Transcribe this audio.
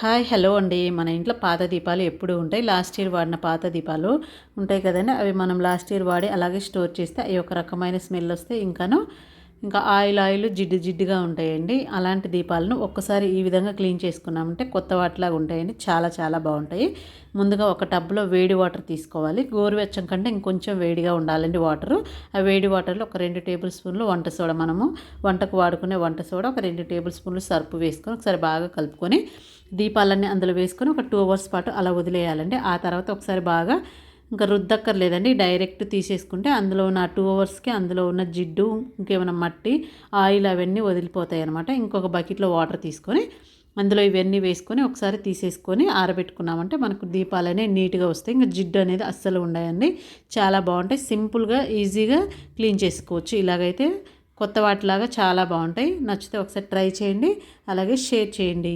Hi hello అండి. మన ఇంట్లో పాత దీపాలు ఎప్పుడు ఉంటాయి. లాస్ట్ ఇయర్ వాడిన పాత దీపాలు ఉంటాయి కదండి. అవి మనం లాస్ట్ ఇయర్ వాడి అలాగే స్టోర్ చేస్తే అవి ఒక రకమైన స్మెల్ వస్తే ఇంకాను ఇంకా ఆయిల్ ఆయిల్ జిడ్డు జిడ్డుగా ఉంటాయండి. అలాంటి దీపాలను ఒక్కసారి ఈ విధంగా క్లీన్ చేసుకున్నామంటే కొత్త వాటిలాగా ఉంటాయండి. చాలా చాలా బాగుంటాయి. ముందుగా ఒక టబ్లో వేడి వాటర్ తీసుకోవాలి. గోరువెచ్చం కంటే ఇంకొంచెం వేడిగా ఉండాలండి వాటరు. ఆ వేడి వాటర్లో ఒక రెండు టేబుల్ స్పూన్లు వంట సోడా మనము వంటకు వాడుకునే వంట సోడా ఒక రెండు టేబుల్ స్పూన్లు సర్పు వేసుకొని ఒకసారి బాగా కలుపుకొని దీపాలన్నీ అందులో వేసుకొని ఒక టూ అవర్స్ పాటు అలా వదిలేయాలండి. ఆ తర్వాత ఒకసారి బాగా ఇంకా రుద్దక్కర్లేదండి. డైరెక్ట్ తీసేసుకుంటే అందులో ఉన్న టూ అవర్స్కి అందులో ఉన్న జిడ్డు ఇంకేమైనా మట్టి ఆయిల్ అవన్నీ వదిలిపోతాయి అనమాట ఇంకొక బకెట్లో వాటర్ తీసుకొని అందులో ఇవన్నీ వేసుకొని ఒకసారి తీసేసుకొని ఆరబెట్టుకున్నామంటే మనకు దీపాలు అనేవి నీట్గా వస్తాయి. ఇంకా జిడ్డు అనేది అస్సలు ఉండయండి చాలా బాగుంటాయి. సింపుల్గా ఈజీగా క్లీన్ చేసుకోవచ్చు. ఇలాగైతే కొత్త వాటిలాగా చాలా బాగుంటాయి. నచ్చితే ఒకసారి ట్రై చేయండి. అలాగే షేర్ చేయండి.